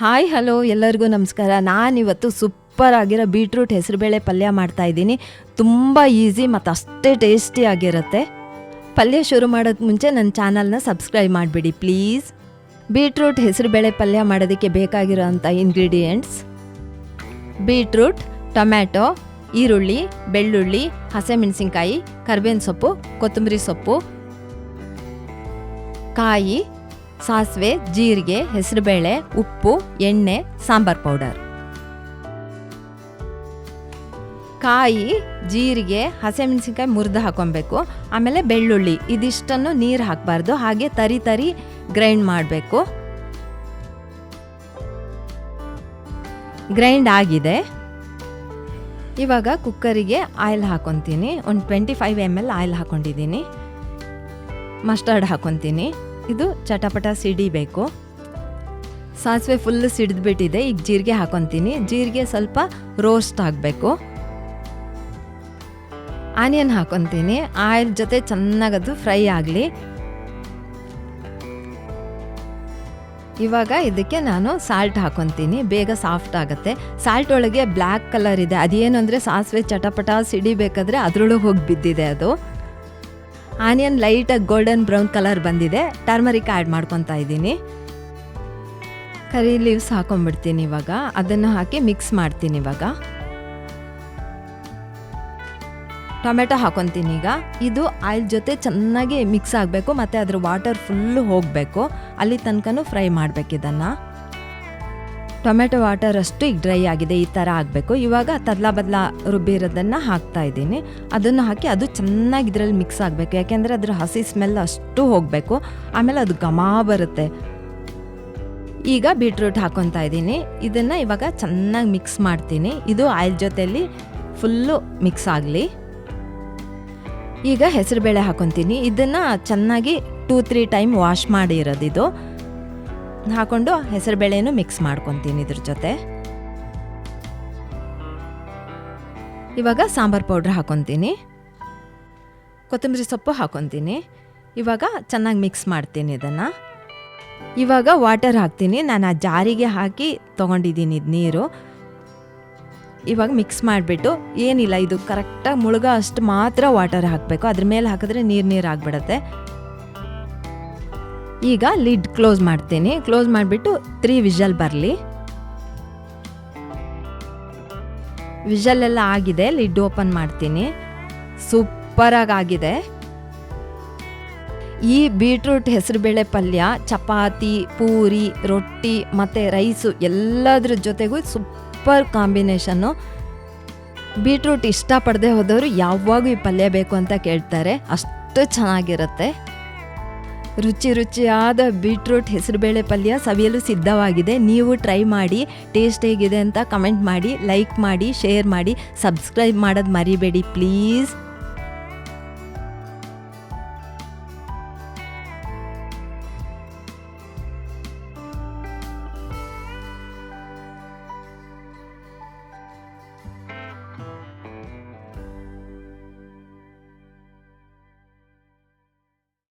Hi hello ಎಲ್ಲರಿಗೂ ನಮಸ್ಕಾರ. ನಾನಿವತ್ತು ಸೂಪರ್ ಆಗಿರೋ ಬೀಟ್ರೂಟ್ ಹೆಸರುಬೇಳೆ ಪಲ್ಯ ಮಾಡ್ತಾ ಇದ್ದೀನಿ. ತುಂಬ ಈಸಿ ಮತ್ತು ಅಷ್ಟೇ ಟೇಸ್ಟಿ ಆಗಿರುತ್ತೆ. ಪಲ್ಯ ಶುರು ಮಾಡೋಕ್ಕೆ ಮುಂಚೆ ನನ್ನ ಚಾನಲ್ನ ಸಬ್ಸ್ಕ್ರೈಬ್ ಮಾಡಿಬಿಡಿ ಪ್ಲೀಸ್ ಬೀಟ್ರೂಟ್ ಹೆಸರುಬೇಳೆ ಪಲ್ಯ ಮಾಡೋದಕ್ಕೆ ಬೇಕಾಗಿರೋಂಥ ಇಂಗ್ರೀಡಿಯೆಂಟ್ಸ್ ಬೀಟ್ರೂಟ್ ಟೊಮ್ಯಾಟೊ ಈರುಳ್ಳಿ, ಬೆಳ್ಳುಳ್ಳಿ, ಹಸಿಮೆಣಸಿನ್ಕಾಯಿ, ಕರ್ಬೇವಿನ ಸೊಪ್ಪು, ಕೊತ್ತಂಬರಿ ಸೊಪ್ಪು, ಕಾಯಿ ಸಾಸಿವೆ, ಜೀರಿಗೆ, ಹೆಸರುಬೇಳೆ, ಉಪ್ಪು, ಎಣ್ಣೆ, ಸಾಂಬಾರ್ ಪೌಡರ್. ಕಾಯಿ, ಜೀರಿಗೆ, ಹಸಿಮೆಣಸಿನ್ಕಾಯಿ ಮುರಿದು ಹಾಕೊಬೇಕು ಆಮೇಲೆ ಬೆಳ್ಳುಳ್ಳಿ, ಇದಿಷ್ಟನ್ನು ನೀರು ಹಾಕಬಾರ್ದು. ಹಾಗೆ ತರಿ ತರಿ ಗ್ರೈಂಡ್ ಮಾಡಬೇಕು. ಗ್ರೈಂಡ್ ಆಗಿದೆ. ಇವಾಗ ಕುಕ್ಕರಿಗೆ ಆಯಿಲ್ ಹಾಕೊತೀನಿ ಒಂದು twenty five M L oil ಹಾಕೊಂಡಿದ್ದೀನಿ. ಮಸ್ಟರ್ಡ್ ಹಾಕೊತೀನಿ ಇದು ಚಟಪಟ ಸಿಡಿಬೇಕು ಸಾಸಿವೆ ಫುಲ್ ಸಿಡಿದ್ಬಿಟ್ಟಿದೆ ಈಗ ಜೀರಿಗೆ ಹಾಕೊತೀನಿ. ಜೀರಿಗೆ ಸ್ವಲ್ಪ ರೋಸ್ಟ್ ಆಗಬೇಕು ಆನಿಯನ್ ಹಾಕೊತೀನಿ. ಆಯಿಲ್ ಜೊತೆ ಚೆನ್ನಾಗದು ಫ್ರೈ ಆಗಲಿ. ಇವಾಗ ಇದಕ್ಕೆ ನಾನು ಸಾಲ್ಟ್ ಹಾಕೊತೀನಿ. ಬೇಗ ಸಾಫ್ಟ್ ಆಗುತ್ತೆ. ಸಾಲ್ಟ್ ಒಳಗೆ ಬ್ಲ್ಯಾಕ್ ಕಲರ್ ಇದೆ. ಅದೇನು ಅಂದರೆ ಸಾಸಿವೆ ಚಟಪಟ ಸಿಡಿಬೇಕಾದ್ರೆ ಅದರೊಳಗೆ ಹೋಗಿ ಬಿದ್ದಿದೆ ಅದು. ಆನಿಯನ್ ಲೈಟಾಗಿ ಗೋಲ್ಡನ್ ಬ್ರೌನ್ ಕಲರ್ ಬಂದಿದೆ. ಟರ್ಮರಿಕ್ ಆ್ಯಡ್ ಮಾಡ್ಕೊತಾ ಇದ್ದೀನಿ. ಕರಿ ಲೀವ್ಸ್ ಹಾಕೊಂಡ್ಬಿಡ್ತೀನಿ ಇವಾಗ. ಅದನ್ನು ಹಾಕಿ ಮಿಕ್ಸ್ ಮಾಡ್ತೀನಿ ಇವಾಗ. ಟೊಮೆಟೊ ಹಾಕೊತೀನಿ ಈಗ. ಇದು ಆಯಿಲ್ ಜೊತೆ ಚೆನ್ನಾಗಿ ಮಿಕ್ಸ್ ಆಗಬೇಕು, ಮತ್ತು ಅದ್ರ ವಾಟರ್ ಫುಲ್ಲು ಹೋಗಬೇಕು. ಅಲ್ಲಿ ತನಕನೂ ಫ್ರೈ ಮಾಡಬೇಕು ಇದನ್ನು. ಟೊಮೆಟೊ ವಾಟರ್ ಅಷ್ಟು ಈಗ ಡ್ರೈ ಆಗಿದೆ, ಈ ಥರ ಆಗಬೇಕು. ಇವಾಗ ತದ್ಲಾ ಬದ್ಲ ರುಬ್ಬಿರೋದನ್ನು ಹಾಕ್ತಾ ಇದ್ದೀನಿ. ಅದನ್ನು ಹಾಕಿ ಅದು ಚೆನ್ನಾಗಿ ಇದರಲ್ಲಿ ಮಿಕ್ಸ್ ಆಗಬೇಕು. ಯಾಕೆಂದರೆ ಅದ್ರ ಹಸಿ ಸ್ಮೆಲ್ ಅಷ್ಟು ಹೋಗಬೇಕು. ಆಮೇಲೆ ಅದು ಘಮ ಬರುತ್ತೆ. ಈಗ ಬೀಟ್ರೂಟ್ ಹಾಕೊತಾ ಇದ್ದೀನಿ. ಇದನ್ನು ಇವಾಗ ಚೆನ್ನಾಗಿ ಮಿಕ್ಸ್ ಮಾಡ್ತೀನಿ. ಇದು ಆಯಿಲ್ ಜೊತೆಯಲ್ಲಿ ಫುಲ್ಲು ಮಿಕ್ಸ್ ಆಗಲಿ. ಈಗ ಹೆಸರುಬೇಳೆ ಹಾಕೊತೀನಿ. ಇದನ್ನು ಚೆನ್ನಾಗಿ ಟೂ ತ್ರೀ ಟೈಮ್ ವಾಶ್ ಮಾಡಿರೋದು ಇದು ಹಾಕೊಂಡು ಹೆಸರುಬೇಳೆನೂ ಮಿಕ್ಸ್ ಮಾಡ್ಕೊತೀನಿ ಇದ್ರ ಜೊತೆ. ಇವಾಗ ಸಾಂಬಾರ್ ಪೌಡ್ರ್ ಹಾಕೊತೀನಿ. ಕೊತ್ತಂಬರಿ ಸೊಪ್ಪು ಹಾಕೊತೀನಿ. ಇವಾಗ ಚೆನ್ನಾಗಿ ಮಿಕ್ಸ್ ಮಾಡ್ತೀನಿ ಇದನ್ನು. ಇವಾಗ ವಾಟರ್ ಹಾಕ್ತೀನಿ. ನಾನು ಆ ಜಾರಿಗೆ ಹಾಕಿ ತೊಗೊಂಡಿದ್ದೀನಿ ಇದು ನೀರು. ಇವಾಗ ಮಿಕ್ಸ್ ಮಾಡಿಬಿಟ್ಟು ಏನಿಲ್ಲ, ಇದು ಕರೆಕ್ಟಾಗಿ ಮುಳುಗ ಅಷ್ಟು ಮಾತ್ರ ವಾಟರ್ ಹಾಕಬೇಕು. ಅದ್ರ ಮೇಲೆ ಹಾಕಿದ್ರೆ ನೀರು ನೀರು ಆಗಿಬಿಡತ್ತೆ. ಈಗ ಲಿಡ್ ಕ್ಲೋಸ್ ಮಾಡ್ತೀನಿ. ಕ್ಲೋಸ್ ಮಾಡಿಬಿಟ್ಟು ತ್ರೀ ವಿಷಲ್ ಬರಲಿ. ವಿಷಲ್ ಎಲ್ಲ ಆಗಿದೆ. ಲಿಡ್ ಓಪನ್ ಮಾಡ್ತೀನಿ. ಸೂಪರಾಗಿ ಆಗಿದೆ. ಈ ಬೀಟ್ರೂಟ್ ಹೆಸರುಬೇಳೆ ಪಲ್ಯ, ಚಪಾತಿ, ಪೂರಿ, ರೊಟ್ಟಿ ಮತ್ತು ರೈಸು ಎಲ್ಲದ್ರ ಜೊತೆಗೂ ಸೂಪರ್ ಕಾಂಬಿನೇಷನ್ನು ಬೀಟ್ರೂಟ್ ಇಷ್ಟಪಡದೆ ಹೋದವರು ಯಾವಾಗೂ ಈ ಪಲ್ಯ ಬೇಕು ಅಂತ ಕೇಳ್ತಾರೆ. ಅಷ್ಟು ಚೆನ್ನಾಗಿರುತ್ತೆ. ರುಚಿ ರುಚಿಯಾದ ಬೀಟ್ರೂಟ್ ಹೆಸರುಬೇಳೆ ಪಲ್ಯ ಸವಿಯಲು ಸಿದ್ಧವಾಗಿದೆ. ನೀವು ಟ್ರೈ ಮಾಡಿ, ಟೇಸ್ಟ್ ಹೇಗಿದೆ ಅಂತ ಕಮೆಂಟ್ ಮಾಡಿ, ಲೈಕ್ ಮಾಡಿ, ಶೇರ್ ಮಾಡಿ, ಸಬ್ಸ್ಕ್ರೈಬ್ ಮಾಡೋದು ಮರಿಬೇಡಿ, ಪ್ಲೀಸ್.